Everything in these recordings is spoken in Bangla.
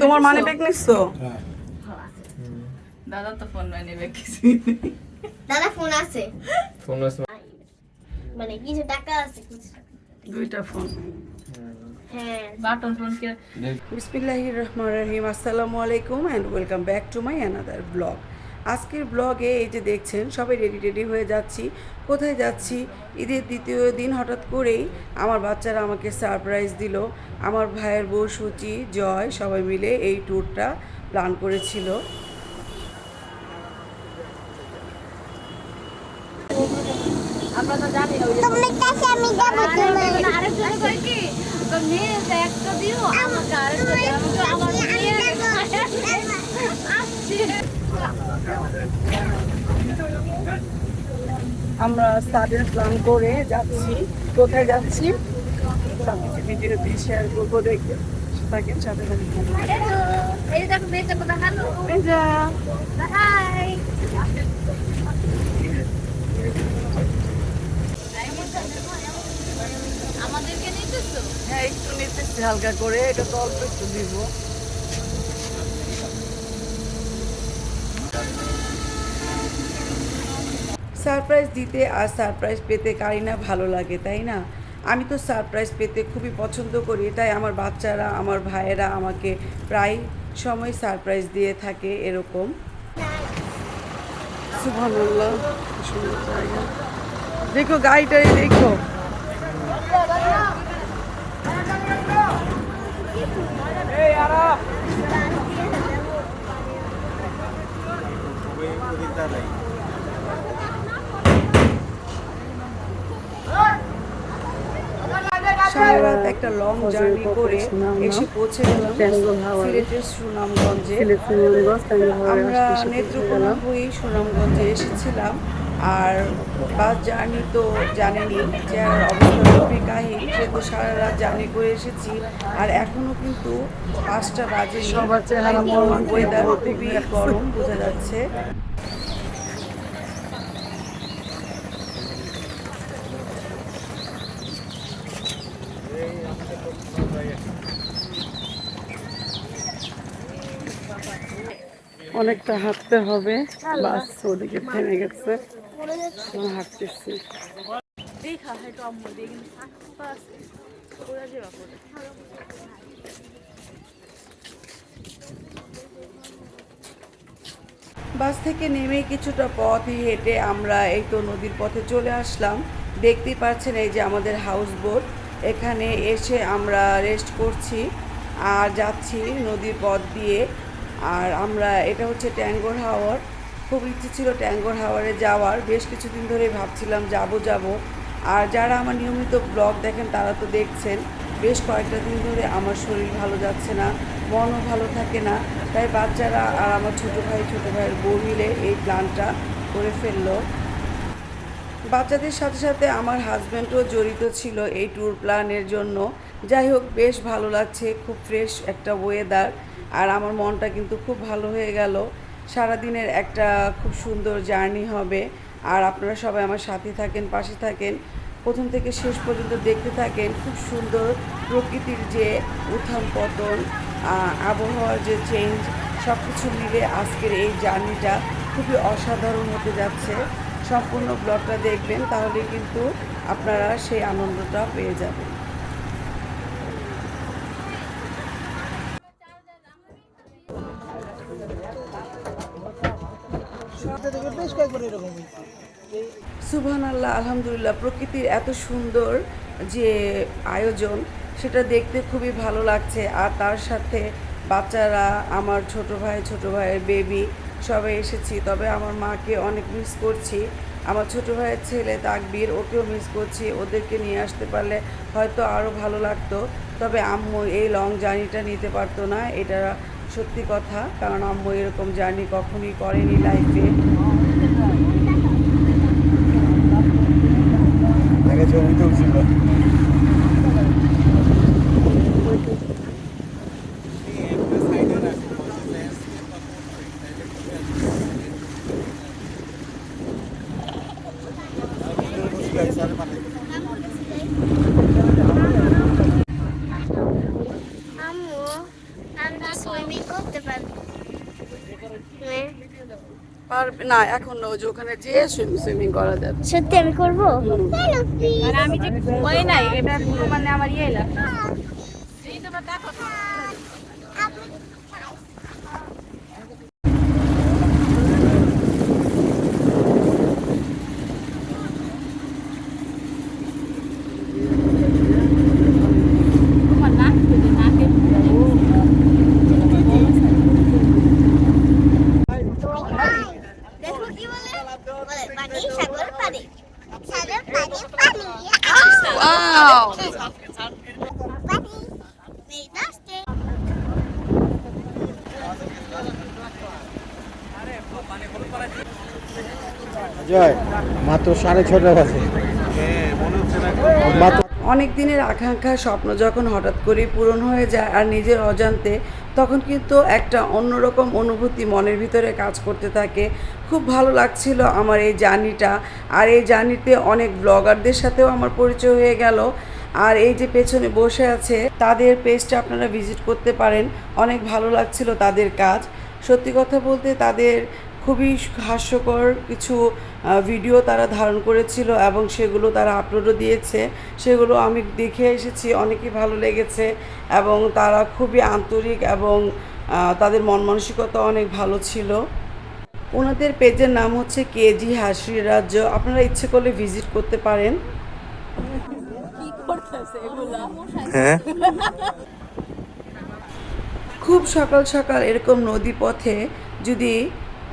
তোমার মানে ব্যাগ নিচ্ছো? দাদা তো ফোন নেবে কিছুই নেই। দাদা ফোন আছে। ফোন আছে। মানে কিছু টাকা আছে কিছু দুইটা ফোন হ্যাঁ। বাটন ফোন কে বিসমিল্লাহির রহমান রহিম। আসসালামু আলাইকুম and welcome back to my another blog আজকের ব্লগে এই যে দেখছেন সবাই রেডি রেডি হয়ে যাচ্ছি। কোথায় যাচ্ছি? ঈদের দ্বিতীয় দিন হঠাৎ করেই আমার বাচ্চারা আমাকে সারপ্রাইজ দিল। আমার ভাইয়ের বউ সুচি জয় সবাই মিলে এই ট্যুরটা প্ল্যান করেছিল। আমরা তো জানি তোমার কাছে আমি যাব তোমার। আরেকজন কই কি তো মেয়ে একটা দিও আমাকে আরেকটা দিও আমাকে আমার মেয়ে আসছে আমরা স্টাডের প্ল্যান করে যাচ্ছি। কোথায় যাচ্ছি? ভিডিওতে শেয়ার করব দেখবে। থাকেন সাথে আমাদেরকে নিতেছো হ্যাঁ একটু নিতেছি হালকা করে। এটা তো অল্প একটু দিব। সারপ্রাইজ দিতে আর সারপ্রাইজ পেতে কারি না ভালো লাগে তাই না আমি তো সারপ্রাইজ পেতে খুবই পছন্দ করি তাই আমার বাচ্চারা আমার ভাইয়েরা আমাকে প্রায় সময় সারপ্রাইজ দিয়ে থাকে এরকম সুন্দর জায়গা দেখো গাড়িটাই দেখো সারা রাত একটা লং জার্নি করে এসে পৌঁছে গেলাম সিলেটের সুনামগঞ্জে। আমরা নেত্রকোনা হয়ে সুনামগঞ্জে এসেছিলাম। আর বাস জার্নি তো জানেনি যে আর অবস্থা খুবই কাহিল সে তো সারা রাত জার্নি করে এসেছি। আর এখনও কিন্তু পাঁচটা বাজে সবার চেহারা ওয়েদার খুবই গরম বোঝা যাচ্ছে। অনেকটা হাঁটতে হবে। বাস ওদিকে থেমে গেছে। হাঁটতেছি। বাস থেকে নেমে কিছুটা পথ হেঁটে আমরা এই তো নদীর পথে চলে আসলাম। দেখতেই পাচ্ছেন এই যে আমাদের হাউস বোট এখানে এসে আমরা রেস্ট করছি আর যাচ্ছি নদীর পথ দিয়ে। আর আমরা, এটা হচ্ছে ট্যাঙ্গোর হাওয়ার খুব ইচ্ছে ছিল ট্যাঙ্গোর হাওয়ারে যাওয়ার। বেশ কিছুদিন ধরে ভাবছিলাম যাব যাব। আর যারা আমার নিয়মিত ব্লগ দেখেন, তারা তো দেখছেন, বেশ কয়েকটা দিন ধরে আমার শরীর ভালো যাচ্ছে না, মনও ভালো থাকে না। তাই বাচ্চারা আর আমার ছোটো ভাই, ছোটো ভাইয়ের বউ মিলে এই প্ল্যানটা করে ফেলল। বাচ্চাদের সাথে সাথে আমার হাজব্যান্ডও জড়িত ছিল এই ট্যুর প্ল্যানের জন্য। যাই হোক, বেশ ভালো লাগছে, খুব ফ্রেশ একটা ওয়েদার আর আমার মনটা কিন্তু খুব ভালো হয়ে গেল। সারাদিনের একটা খুব সুন্দর জার্নি হবে। আর আপনারা সবাই আমার সাথে থাকেন, পাশে থাকেন। প্রথম থেকে শেষ পর্যন্ত দেখতে থাকেন। খুব সুন্দর প্রকৃতির যে উত্থান পতন আবহাওয়ার যে চেঞ্জ সব কিছু মিলে আজকের এই জার্নিটা খুবই অসাধারণ হতে যাচ্ছে। সম্পূর্ণ ব্লগটা দেখবেন, তাহলে কিন্তু আপনারা সেই আনন্দটা পেয়ে যাবেন। সুবহান আল্লাহ আলহামদুলিল্লাহ, প্রকৃতির এত সুন্দর যে আয়োজন, সেটা দেখতে খুবই ভালো লাগছে। আর তার সাথে বাচ্চারা, আমার ছোট ভাই, ছোট ভাইয়ের বেবি সবাই এসেছি, তবে আমার মাকে অনেক মিস করছি। আমার ছোট ভাইয়ের ছেলে তাকবীর, ওকেও মিস করছি। ওদেরকে নিয়ে আসতে পারলে হয়তো আরও ভালো লাগতো, তবে আম্মু এই লং জার্নিটা নিতে পারতো না, এটা সত্যি কথা। কারণ আম্মু এরকম জার্নি কখনই করেনি লাইফে ছবি তুলছিল আম্মু আমি তো সুইমিং করতে পারব হ্যাঁ। পারবে না এখন না যে ওখানে যে সুইমিং করা যাবে। সত্যি আমি করব? আর আমি যে ওই নাই এটা মানে আমার ইয়ে এলাম তোমার নাক খুঁজে নাকে দেখো কি বলে বলে পানি সাগর পানি সাগর পানি পানি ওয়াও পানি নেই নাচতে জয় মাত্র সাড়ে ছটা বাজে। মাত্র অনেক দিনের আকাঙ্ক্ষা স্বপ্ন যখন হঠাৎ করে পূরণ হয়ে যায় আর নিজের অজান্তে তখন কিন্তু একটা অন্যরকম অনুভূতি মনের ভিতরে কাজ করতে থাকে। খুব ভালো লাগছিল আমার এই জার্নিটা। আর এই জার্নিতে অনেক ব্লগারদের সাথেও আমার পরিচয় হয়ে গেল। আর এই যে পেছনে বসে আছে, তাদের পেজটা আপনারা ভিজিট করতে পারেন। অনেক ভালো লাগছিল তাদের কাজ। সত্যি কথা বলতে তাদের খুবই হাস্যকর কিছু ভিডিও তারা ধারণ করেছিল এবং সেগুলো তারা আপলোডও দিয়েছে। সেগুলো আমি দেখে এসেছি অনেকই ভালো লেগেছে এবং তারা খুবই আন্তরিক এবং তাদের মন মানসিকতা অনেক ভালো ছিল। ওনাদের পেজের নাম হচ্ছে কেজি হাসির রাজ্য। আপনারা ইচ্ছে করলে ভিজিট করতে পারেন। খুব সকাল সকাল এরকম নদী পথে যদি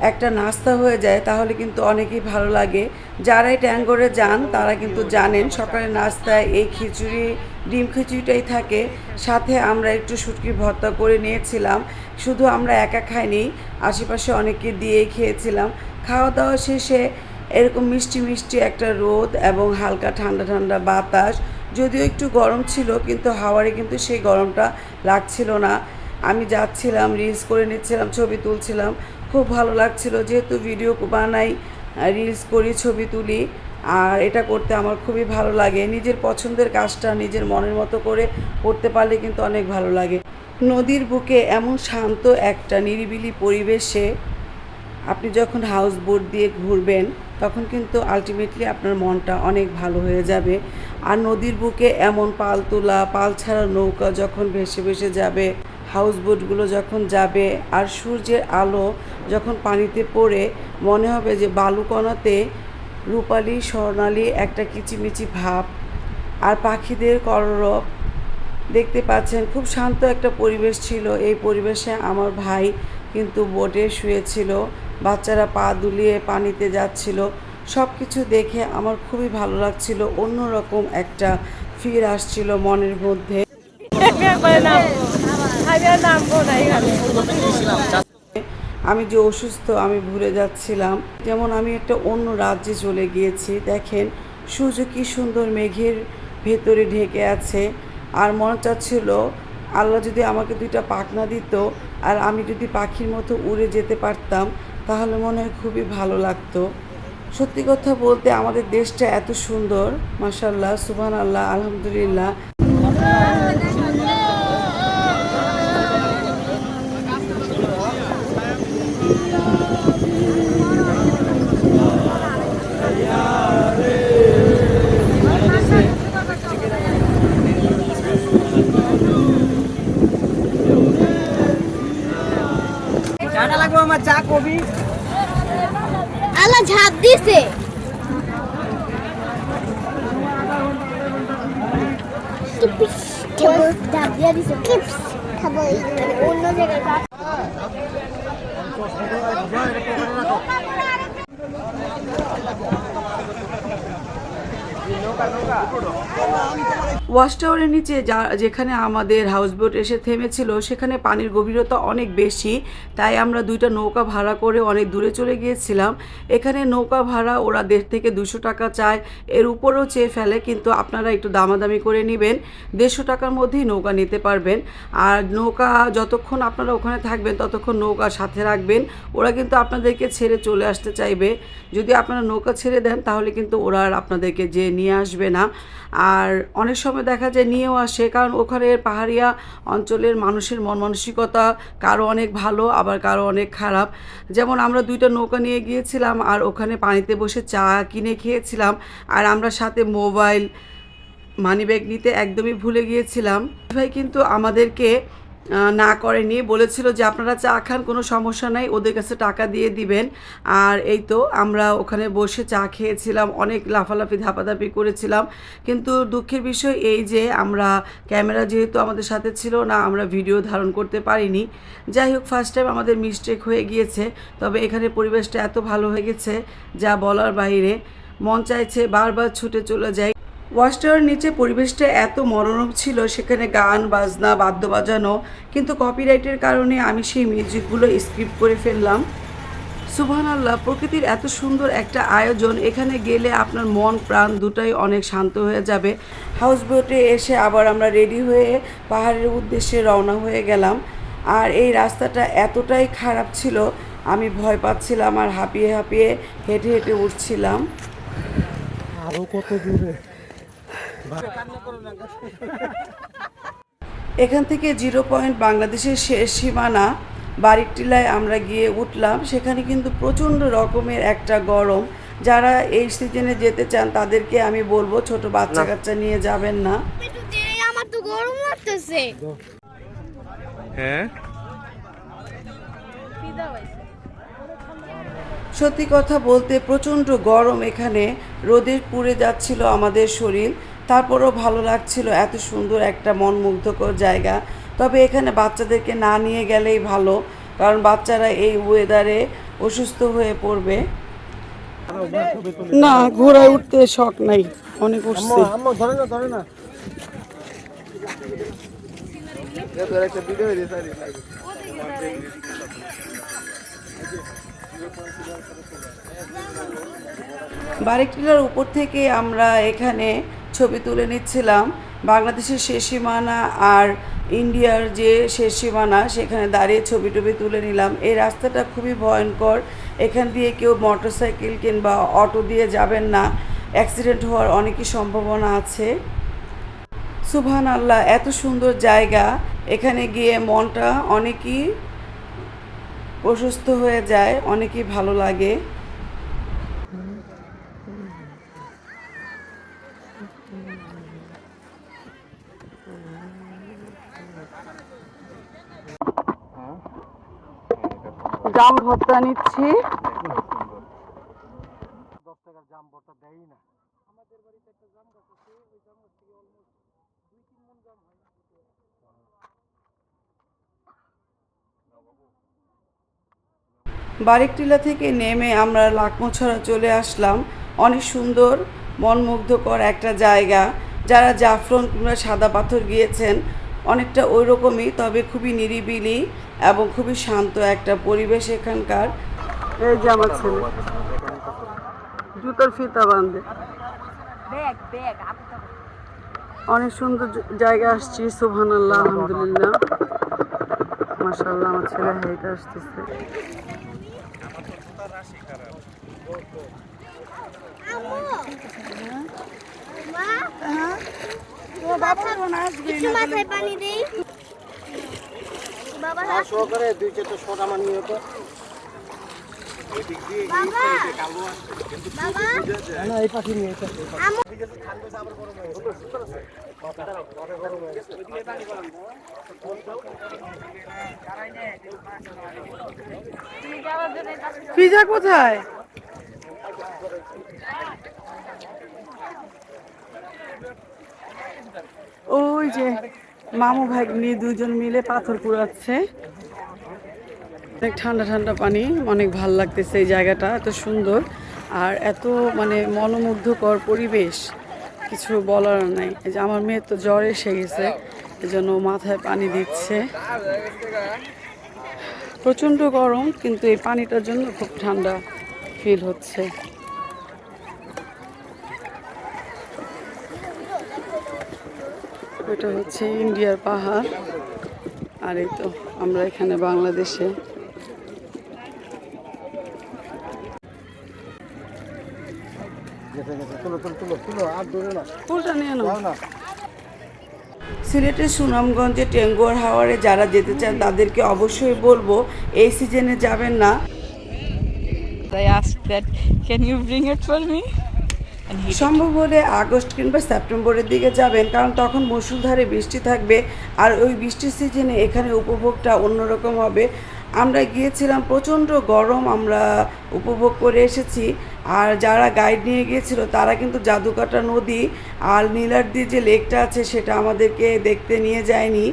একটা নাস্তা হয়ে যায়, তাহলে কিন্তু অনেকেই ভালো লাগে। যারাই ট্যাঙ্গরে যান, তারা কিন্তু জানেন সকালে নাস্তায় এই খিচুড়ি, ডিম খিচুড়িটাই থাকে। সাথে আমরা একটু শুটকি ভর্তা করে নিয়েছিলাম। শুধু আমরা একা খাইনি, আশেপাশে অনেককে দিয়েই খেয়েছিলাম। খাওয়া দাওয়া শেষে এরকম মিষ্টি মিষ্টি একটা রোদ এবং হালকা ঠান্ডা ঠান্ডা বাতাস, যদিও একটু গরম ছিল, কিন্তু হাওয়ারে কিন্তু সেই গরমটা লাগছিল না। আমি যাচ্ছিলাম, রিলস করে নিচ্ছিলাম, ছবি তুলছিলাম। খুব ভালো লাগছিল যেহেতু ভিডিও বানাই রিলস করি, ছবি তুলি, আর এটা করতে আমার খুবই ভালো লাগে। নিজের পছন্দের কাজটা নিজের মনের মতো করে করতে পারলে কিন্তু অনেক ভালো লাগে। নদীর বুকে এমন শান্ত একটা নিরিবিলি পরিবেশে আপনি যখন হাউস বোট দিয়ে ঘুরবেন, তখন কিন্তু আলটিমেটলি আপনার মনটা অনেক ভালো হয়ে যাবে। আর নদীর বুকে এমন পাল তোলা, পাল ছাড়া নৌকা যখন ভেসে ভেসে যাবে হাউস বোটগুলো যখন যাবে আর সূর্যের আলো যখন পানিতে পড়ে, মনে হবে যে বালুকণাতে রূপালি, স্বর্ণালী একটা কিচিমিচি ভাব। আর পাখিদের কলরব দেখতে পাচ্ছেন, খুব শান্ত একটা পরিবেশ ছিল। এই পরিবেশে আমার ভাই কিন্তু বোটে শুয়েছিল, বাচ্চারা পা দুলিয়ে পানিতে যাচ্ছিল। সব কিছু দেখে আমার খুবই ভালো লাগছিল, অন্যরকম একটা ফির আসছিল মনের মধ্যে। আমি যে অসুস্থ, আমি ভুলে যাচ্ছিলাম। যেমন আমি একটা অন্য রাজ্যে চলে গিয়েছি, দেখেন সূর্য কি সুন্দর মেঘের ভেতরে ঢেকে আছে। আর মনে চাচ্ছিল, আল্লাহ যদি আমাকে দুইটা পাখনা দিত আর আমি যদি পাখির মতো উড়ে যেতে পারতাম, তাহলে মনে হয় খুবই ভালো লাগতো। সত্যি কথা বলতে আমাদের দেশটা এত সুন্দর মাসাল্লাহ সুবহান আল্লাহ আলহামদুলিল্লাহ। আল্লাহ ঝাঁপ দিছে ঝাঁপ দিয়া দিছে খাব অন্য জায়গায় ওয়াশ টাওয়ারের নিচে যা, যেখানে আমাদের হাউসবোট এসে থেমেছিল, সেখানে পানির গভীরতা অনেক বেশি। তাই আমরা দুইটা নৌকা ভাড়া করে অনেক দূরে চলে গিয়েছিলাম। এখানে নৌকা ভাড়া ওরা দেড় থেকে দুশো টাকা চায়। এর উপরেও চেয়ে ফেলে, কিন্তু আপনারা একটু দামাদামি করে নেবেন। দেড়শো টাকার মধ্যেই নৌকা নিতে পারবেন। আর নৌকা যতক্ষণ আপনারা ওখানে থাকবেন, ততক্ষণ নৌকা সাথে রাখবেন। ওরা কিন্তু আপনাদেরকে ছেড়ে চলে আসতে চাইবে। যদি আপনারা নৌকা ছেড়ে দেন, তাহলে কিন্তু ওরা আর আপনাদেরকে যে নিয়ে আসবে না। আর অনেক সময় দেখা যায় নিয়েও আসে, কারণ ওখানে পাহাড়িয়া অঞ্চলের মানুষের মন মানসিকতা কারও অনেক ভালো, আবার কারও অনেক খারাপ। যেমন আমরা দুইটা নৌকা নিয়ে গিয়েছিলাম আর ওখানে পানিতে বসে চা কিনে খেয়েছিলাম আর আমরা সাথে মোবাইল মানিব্যাগ নিতে একদমই ভুলে গিয়েছিলাম। ভাই, কিন্তু আমাদেরকে না করেনি। বলেছিল যে আপনারা চা খান, কোনো সমস্যা নাই, ওদের কাছে টাকা দিয়ে দিবেন। আর এই তো আমরা ওখানে বসে চা খেয়েছিলাম, অনেক লাফালাফি, ধাপাধাপি করেছিলাম। কিন্তু দুঃখের বিষয় এই যে আমরা, ক্যামেরা যেহেতু আমাদের সাথে ছিল না, আমরা ভিডিও ধারণ করতে পারিনি। যাই হোক ফার্স্ট টাইম আমাদের মিস্টেক হয়ে গিয়েছে, তবে এখানে পরিবেশটা এত ভালো হয়ে গেছে, যা বলার বাইরে। মন চাইছে বারবার ছুটে চলে যাই। ওয়াশটাওয়ার নিচে পরিবেশটা এত মনোরম ছিল, সেখানে গান, বাজনা বাদ্য বাজানো কিন্তু কপিরাইটের কারণে আমি সেই মিউজিকগুলো স্কিপ করে ফেললাম। সুবহান আল্লাহ প্রকৃতির এত সুন্দর একটা আয়োজন, এখানে গেলে আপনার মন, প্রাণ দুটাই অনেক শান্ত হয়ে যাবে। হাউস বোটে এসে আবার আমরা রেডি হয়ে পাহাড়ের উদ্দেশ্যে রওনা হয়ে গেলাম। আর এই রাস্তাটা এতটাই খারাপ ছিল, আমি ভয় পাচ্ছিলাম আর হাঁপিয়ে হাঁপিয়ে হেঁটে হেঁটে উঠছিলাম। আরও কত দূরে? এখান থেকে জিরো পয়েন্ট বাংলাদেশের শেষ সীমানা বাড়ির টিলায় আমরা গিয়ে উঠলাম। সেখানে কিন্তু প্রচণ্ড রকমের একটা গরম। যারা এই সিজনে যেতে চান তাদেরকে আমি বলব ছোট বাচ্চা কাচ্চা নিয়ে যাবেন না। আমার তো গরম লাগতেছে। হ্যাঁ? সত্যি কথা বলতে প্রচণ্ড গরম এখানে। রোদের পুড়ে যাচ্ছিল আমাদের শরীর। তারপরও ভালো লাগছিল এত সুন্দর একটা মন মুগ্ধকর জায়গা। তবে এখানে বাচ্চাদেরকে না নিয়ে গেলেই ভালো কারণ বাচ্চারা এই ওয়েদারে অসুস্থ হয়ে পড়বে। না ঘোড়ায় উঠতে শখ নাই অনেক উঠছে। ধরে না ধরে না। একটা ভিডিও বারেকটিলার উপর থেকে আমরা এখানে ছবি তুলে নিচ্ছিলাম। বাংলাদেশের শেষ সীমানা আর ইন্ডিয়ার যে শেষ সীমানা, সেখানে দাঁড়িয়ে ছবি টবি তুলে নিলাম। এই রাস্তাটা খুবই ভয়ঙ্কর। এখান দিয়ে কেউ মোটরসাইকেল কিংবা অটো দিয়ে যাবেন না। অ্যাক্সিডেন্ট হওয়ার অনেকই সম্ভাবনা আছে। সুবহান আল্লাহ এত সুন্দর জায়গা। এখানে গিয়ে মনটা অনেকই প্রশস্ত হয়ে যায়, অনেকই ভালো লাগে। জাম ভর্তা নিচ্ছি। বারেকটিলা থেকে নেমে আমরা লাকমোছড়া চলে আসলাম। অনেক সুন্দর মনমুগ্ধকর একটা জায়গা। যারা জাফরন কিংবা সাদা পাথর গিয়েছেন অনেকটা ওই রকমই তবে খুবই নিরিবিলি। এবং খুবই শান্ত একটা পরিবেশ এখানকার। এই যে আমার ছেলে। জুতোর ফিতা বাঁধে। অনেক সুন্দর জায়গা আসছি সুবহান আল্লাহ আলহামদুলিল্লাহ। মাসাল্লাহ আমার ছেলে হেঁটে আসতেছে। মা একটু মাথায় পানি দেই? সহকারে দুই চারটা শট আমার নিয়ে পিজা কোথায়? ওই যে। মামু ভাগ্নি দুজন মিলে পাথর কুড়াচ্ছে অনেক ঠান্ডা ঠান্ডা পানি, অনেক ভালো লাগতেছে এই জায়গাটা, এত সুন্দর। আর এত মানে মনোমুগ্ধকর পরিবেশ, কিছু বলার নাই। যে আমার মেয়ের তো জ্বর এসে গেছে, এজন্য মাথায় পানি দিচ্ছে। প্রচণ্ড গরম, কিন্তু এই পানিটার জন্য খুব ঠান্ডা ফিল হচ্ছে। এটা হচ্ছে ইন্ডিয়ার পাহাড়। আর এই তো আমরা এখানে বাংলাদেশে। সিলেটের সুনামগঞ্জে টেঙ্গুয়ার হাওয়ারে যারা যেতে চান তাদেরকে অবশ্যই বলব এই সিজনে যাবেন না। I asked that, can you bring it for me? সম্ভব হলে আগস্ট কিংবা সেপ্টেম্বরের দিকে যাবেন কারণ তখন মুসুলধারে বৃষ্টি থাকবে আর ওই বৃষ্টির সিজনে এখানে উপভোগটা অন্যরকম হবে। আমরা গিয়েছিলাম প্রচণ্ড গরম আমরা উপভোগ করে এসেছি আর যারা গাইড নিয়ে গিয়েছিল তারা কিন্তু জাদুকাটা নদী আর নীলাদ্রি যে লেকটা আছে সেটা আমাদেরকে দেখতে নিয়ে যায়নি।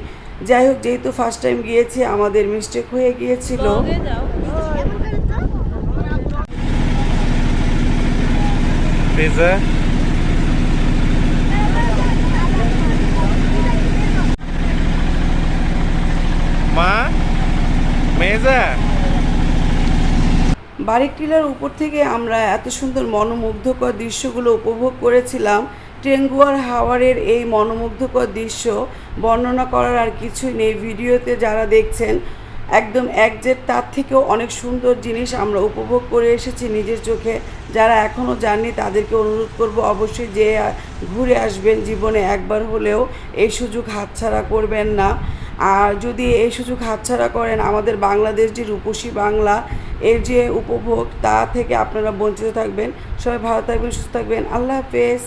যাই হোক যেহেতু ফার্স্ট টাইম গিয়েছি আমাদের মিস্টেক হয়ে গিয়েছিল লগে যাও এমন করে তো পিজা মা মেজা বারিক টিলার উপর থেকে আমরা এত সুন্দর মনোমুগ্ধকর দৃশ্যগুলো উপভোগ করেছিলাম। টেঙ্গুয়ার হাওয়ারের এই মনোমুগ্ধকর দৃশ্য বর্ণনা করার আর কিছুই নেই। ভিডিওতে যারা দেখছেন একদম এক একজেট তার থেকেও অনেক সুন্দর জিনিস আমরা উপভোগ করে এসেছি নিজের চোখে। যারা এখনও যাননি, তাদেরকে অনুরোধ করব অবশ্যই যে ঘুরে আসবেন জীবনে একবার হলেও। এই সুযোগ হাতছাড়া করবেন না। আর যদি এই সুযোগ হাতছাড়া করেন, আমাদের বাংলাদেশ যে রূপসী বাংলা, এর যে উপভোগ, তা থেকে আপনারা বঞ্চিত থাকবেন। সবাই ভালো থাকবেন, সুস্থ থাকবেন। আল্লাহ হাফেজ।